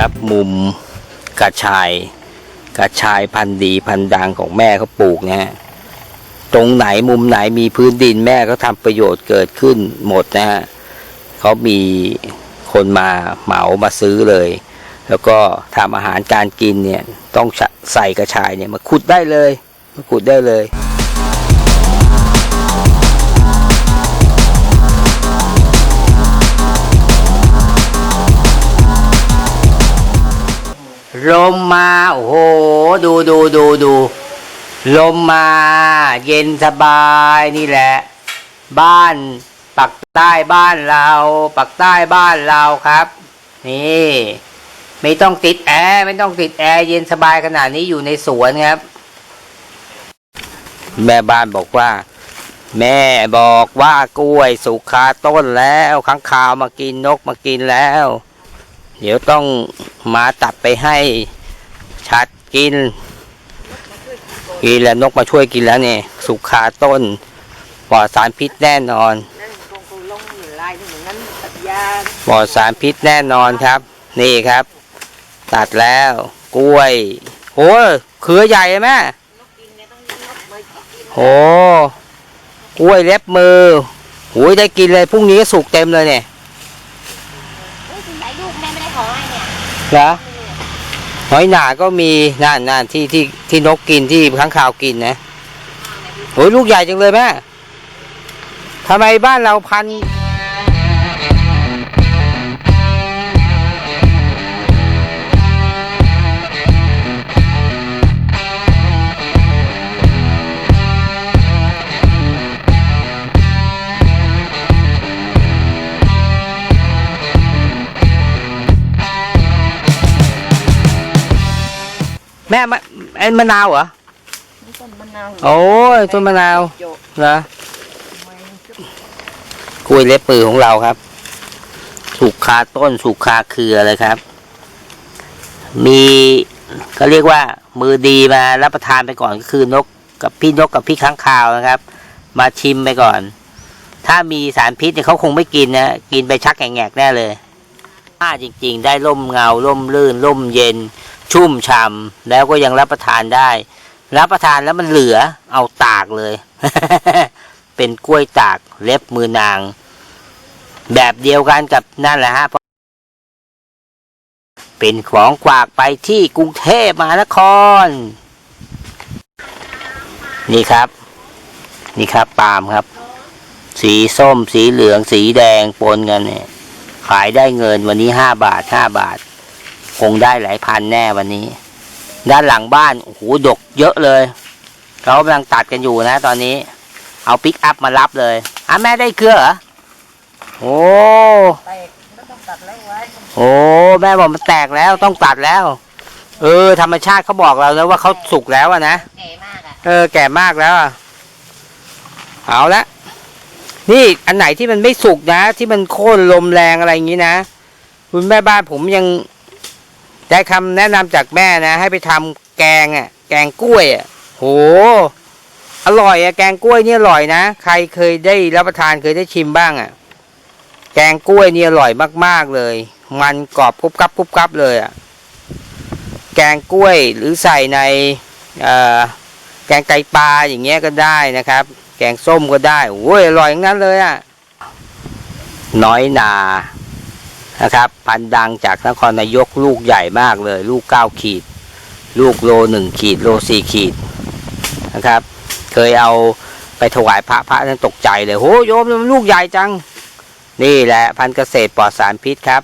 ครับ มุมกระชาย กระชายพันธุ์ดีพันธุ์ดังของแม่เขาปลูกนะฮะตรงไหนมุมไหนมีพื้นดินแม่เขาทำประโยชน์เกิดขึ้นหมดนะฮะเขามีคนมาเหมามาซื้อเลย แล้วก็ทำอาหารการกินเนี่ย ต้องใส่กระชายเนี่ยมาขุดได้เลยมาขุดได้เลย ลมมา โอ้โห ดูดูดูดู ลมมา เย็นสบายนี่แหละ บ้านปักใต้บ้านเรา ปักใต้บ้านเราครับ นี่ ไม่ต้องติดแอร์ไม่ต้องติดแอร์เย็นสบายขนาดนี้อยู่ในสวนครับ แม่บ้านบอกว่า แม่บอกว่ากล้วยสุกคาต้นแล้วข้างคาวมากินนกมากินแล้ว เดี๋ยวต้องมาตัดไปให้ชัดกิน กินแล้วนกมาช่วยกินแล้วเนี่ย สุกคาต้นปลอดสารพิษแน่นอนนั่นคงคงลงอดยาปลอดสารพิษแน่นอนครับ นี่ครับ ตัดแล้วกล้วยโอ้เครือใหญ่ไหมโอ้กล้วยเล็บมือโอ้ยได้กินเลยพรุ่งนี้สุกเต็มเลยเนี่ย เฮ้ยคุณยายลูก แม่ไม่ได้ขอให้เนี่ยเหรอหอยหนาก็มีนั่นนั่นที่ที่ที่นกกินที่ข้างคาวกินนะโอ้ยลูกใหญ่จังเลยแม่ทำไมบ้านเราพัน แม่มะไอ้มะนาวเหรอนี่ต้นมะนาวโอ้ยต้นมะนาวโยกเหรอไว้กล้วยเล็บปือของเราครับ สุกคาต้นสุกคาเครือเลยครับ มีก็เรียกว่า มือดีมารับประทานไปก่อนก็คือนกกับพี่นกกับพี่ค้างคาวนะครับ มาชิมไปก่อน ถ้ามีสารพิษเนี่ยเขาคงไม่กินนะกินไปชักแงกๆแน่เลย ถ้าจริง ๆ ได้ร่มเงาร่มลื่นร่มเย็น ชุ่มฉ่ำแล้วก็ยังรับประทานได้ รับประทานแล้วมันเหลือเอาตากเลย เป็นกล้วยตากเล็บมือนาง แบบเดียวกันกับนั่นแหละฮะเป็นของกวากไปที่กรุงเทพมหานคร นี่ครับ นี่ครับปาล์มครับ สีส้มสีเหลืองสีแดงปนกันเนี่ยขายได้เงินวันนี้ห้าบาทห้าบาท คงได้หลายพันแน่วันนี้ ด้านหลังบ้านโอ้โหดกเยอะเลยเขากำลังตัดกันอยู่นะ ตอนนี้ เอาปิกอัพมารับเลยอะแม่ได้เครือเหรอโอ้แตกก็ต้องตัดแล้วไว้โอ้แม่บอกมันแตกแล้วต้องตัดแล้ว เออ ธรรมชาติเขาบอกเราแล้วว่าเขาสุกแล้วอะนะแก่มากอะเออ แก่มากแล้วอะเอาละนี่อันไหนที่มันไม่สุกนะ ที่มันโค่นลมแรงอะไรอย่างนี้นะ คุณแม่บ้านผมยัง ได้คำแนะนำจากแม่นะ ให้ไปทำแกงอะ แกงกล้วยอะ โห อร่อยอะ แกงกล้วยนี่อร่อยนะ ใครเคยได้รับประทานเคยได้ชิมบ้างอะ แกงกล้วยนี่อร่อยมาก ๆเลย มันกรอบกรุบกรับกรุบกรับเลยอะ แกงกล้วยหรือใส่ในแกงไตปลาอย่างเงี้ยก็ได้นะครับ แกงส้มก็ได้โอ้ยอร่อยทั้งนั้นเลยอะ น้อยนา นะครับ พันธุ์ดังจากนครนายกลูกใหญ่มากเลย ลูกเก้าขีด ลูกโลหนึ่งขีด โลสี่ขีดนะครับ เคยเอาไปถวายพระพระนั้นตกใจเลยโหโยมลูกใหญ่จัง นี่แหละพันธุ์เกษตรปลอดสารพิษครับ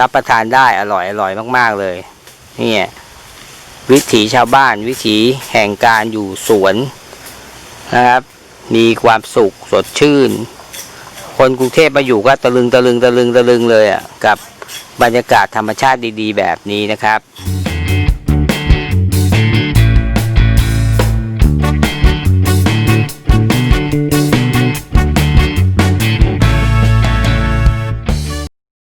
รับประทานได้อร่อยอร่อยมาก ๆ เลยนี่วิถีชาวบ้านวิถีแห่งการอยู่สวนนะครับ มีความสุขสดชื่น คนกรุงเทพมาอยู่ก็ตะลึงตะลึงตะลึงตะลึงเลยอะกับบรรยากาศธรรมชาติดี ๆ แบบนี้นะครับ